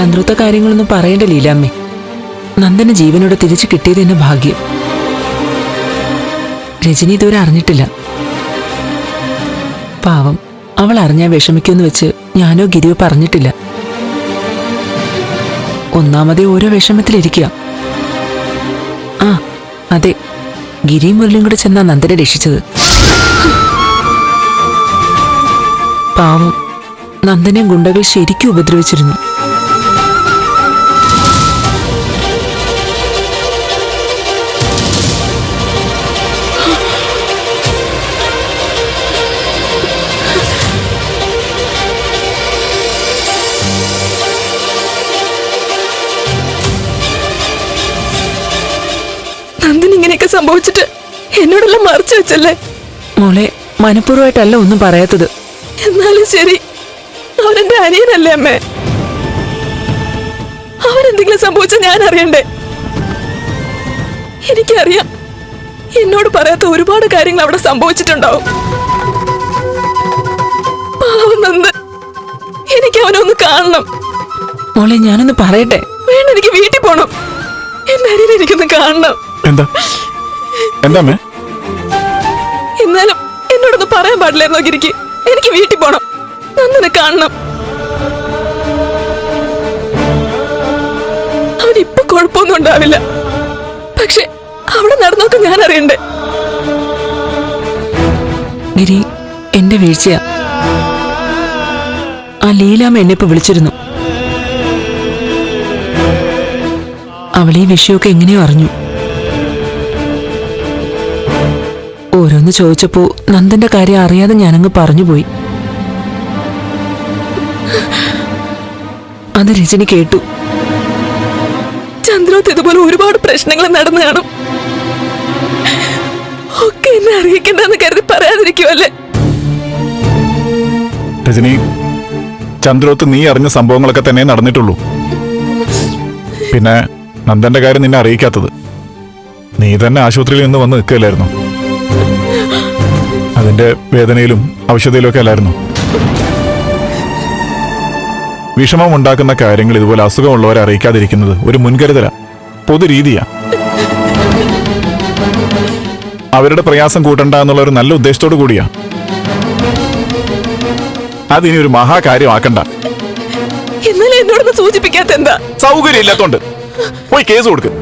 ചന്ദ്രത്തെ കാര്യങ്ങളൊന്നും പറയേണ്ട ലീലാമ്മേ. നന്ദന് ജീവനോട് തിരിച്ചു കിട്ടിയത് എന്നെ ഭാഗ്യം. രജനി ഇതുവരെ അറിഞ്ഞിട്ടില്ല. പാവം അവൾ അറിഞ്ഞാൽ വിഷമിക്കുമെന്ന് വെച്ച് ഞാനോ ഗിരിയോ പറഞ്ഞിട്ടില്ല. ഒന്നാമതേ ഓരോ വിഷമത്തിലിരിക്കുക. ആ അതെ ഗിരി മുരളിയും കൂടെ ചെന്നാ നന്ദനെ രക്ഷിച്ചത്. പാവം നന്ദനെ ഗുണ്ടകൾ ശരിക്കും ഉപദ്രവിച്ചിരുന്നു. സംഭവിച്ചിട്ട് എന്നോടെല്ലാം മറച്ചു വെച്ചല്ലേ? മോളെ മനഃപൂർവമായിട്ടല്ല ഒന്നും പറയാത്തത്. എന്നാലും ശരി അവരെന്റെ അനിയനല്ലേ അമ്മേ? അവരെന്തെങ്കിലും സംഭവിച്ച ഞാൻ അറിയണ്ടേ? എനിക്കറിയാം എന്നോട് പറയാത്ത ഒരുപാട് കാര്യങ്ങൾ അവിടെ സംഭവിച്ചിട്ടുണ്ടാവും. പാവം നന്ദൻ എനിക്ക് അവനൊന്ന് ഒന്ന് കാണണം. മോളെ ഞാനൊന്ന് പറയട്ടെ? വേണ്ട എനിക്ക് വീട്ടിൽ പോണം. എന്റെ അനിയനെ എനിക്കൊന്ന് കാണണം. എന്താ? എന്താ മേ എന്നാലും എന്നോടൊന്ന് പറയാൻ പാടില്ലായിരുന്നോ ഗിരിക്ക് എനിക്ക് വീട്ടിൽ പോണം. നന്ദനെ കാണണം. അവനിപ്പൊ കുഴപ്പമൊന്നും ഉണ്ടാവില്ല. പക്ഷെ അവിടെ നടന്നൊക്കെ ഞാൻ അറിയണ്ടേ ഗിരി എന്റെ വീഴ്ചയാ. ആ ലീലാമ്മ എന്നെ ഇപ്പൊ വിളിച്ചിരുന്നു? അവൾ ഈ വിഷയമൊക്കെ എങ്ങനെയോ അറിഞ്ഞു. ഓരോന്ന് ചോദിച്ചപ്പോ നന്ദന്റെ കാര്യം അറിയാതെ ഞാനങ്ങ് പറഞ്ഞുപോയി. അത് രജനി കേട്ടു. ചന്ദ്രോത് ഇതുപോലെ ഒരുപാട് പ്രശ്നങ്ങൾ നടന്നു കാണും. ഒക്കെ എന്നെ അറിയിക്കണ്ടെന്ന് കരുതി പറയാതിരിക്കുമല്ലേ രജനി ചന്ദ്രോത്ത് നീ അറിഞ്ഞ സംഭവങ്ങളൊക്കെ തന്നെ നടന്നിട്ടുള്ളൂ. പിന്നെ നന്ദന്റെ കാര്യം നിന്നെ അറിയിക്കാത്തത്. നീ തന്നെ ആശുപത്രിയിൽ നിന്ന് വന്ന് നിൽക്കുകയല്ലായിരുന്നു? അതിന്റെ വേദനയിലും ഒക്കെ അല്ലായിരുന്നു. വിഷമം ഉണ്ടാക്കുന്ന കാര്യങ്ങൾ ഇതുപോലെ അസുഖമുള്ളവരെ അറിയിക്കാതിരിക്കുന്നത് ഒരു മുൻകരുതലാ. പൊതുരീതിയാ. അവരുടെ പ്രയാസം കൂട്ടണ്ട എന്നുള്ള ഒരു നല്ല ഉദ്ദേശത്തോടു കൂടിയാ. അതിനി ഒരു മഹാകാര്യമാക്കണ്ട. ഇന്നലെ എന്നോടൊന്ന് സൂചിപ്പിക്കാത്ത എന്താ സൗകര്യം ഇല്ലാത്തോണ്ട് പോയി കേസ് കൊടുക്ക്.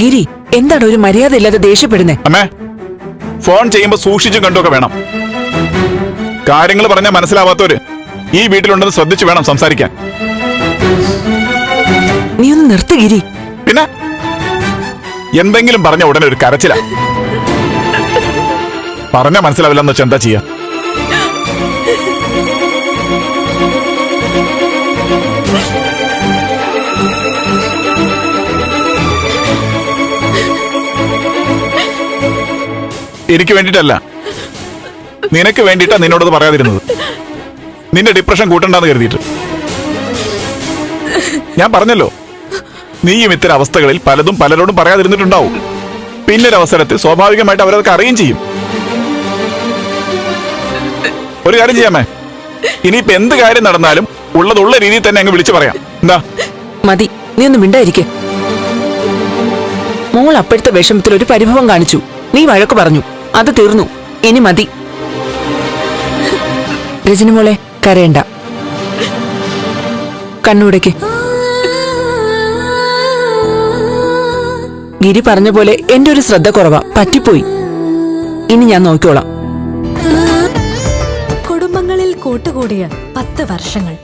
ഗിരി എന്താണ് ഒരു മര്യാദ ഇല്ലാതെ ദേഷ്യപ്പെടുന്നേ? അമ്മേ ഫോൺ ചെയ്യുമ്പോ സൂക്ഷിച്ചും കണ്ടൊക്കെ വേണം. കാര്യങ്ങൾ പറഞ്ഞാൽ മനസ്സിലാവാത്തവര് ഈ വീട്ടിലുണ്ടെന്ന് ശ്രദ്ധിച്ചു വേണം സംസാരിക്കാൻ. നീ ഒന്ന് നിർത്ത് ഗിരി. പിന്നെ? എന്തെങ്കിലും പറഞ്ഞ ഉടനെ ഒരു കരച്ചില. പറഞ്ഞ മനസ്സിലാവില്ലെന്ന് വെച്ചാൽ എന്താ ചെയ്യാ? എനിക്ക് വേണ്ടിട്ടല്ല നിനക്ക് വേണ്ടിയിട്ടാ നിന്നോടത് പറയാതിരുന്നത്. നിന്റെ ഡിപ്രഷൻ കൂട്ടണ്ടെന്ന് കരുതിയിട്ട്. ഞാൻ പറഞ്ഞല്ലോ. നീയും ഇത്തരം അവസ്ഥകളിൽ പലതും പലരോടും പറയാതിരുന്നിട്ടുണ്ടാവും. പിന്നൊരവസരത്തിൽ സ്വാഭാവികമായിട്ട് അവരതൊക്കെ അറിയുകയും ചെയ്യും. ഒരു കാര്യം ചെയ്യാമേ? ഇനിയിപ്പോ എന്ത് കാര്യം നടന്നാലും ഉള്ളതുള്ള രീതിയിൽ തന്നെ അങ്ങ് വിളിച്ചു പറയാം. എന്താ? മതി നീ ഒന്ന് മിണ്ടായിരിക്കെ. മോൾ അപ്പോഴത്തെ വിഷമത്തിൽ ഒരു പരിഭവം കാണിച്ചു. നീ വഴക്ക് പറഞ്ഞു. അത് തീർന്നു. ഇനി മതി. രജനി മോളെ കരയണ്ട. കണ്ണുടയ്ക്ക് ഗിരി പറഞ്ഞ പോലെ എന്റെ ഒരു ശ്രദ്ധ കുറവാ. പറ്റിപ്പോയി. ഇനി ഞാൻ നോക്കിക്കോളാം. കുടുംബങ്ങളിൽ കൂട്ടുകൂടിയ പത്ത് വർഷങ്ങൾ.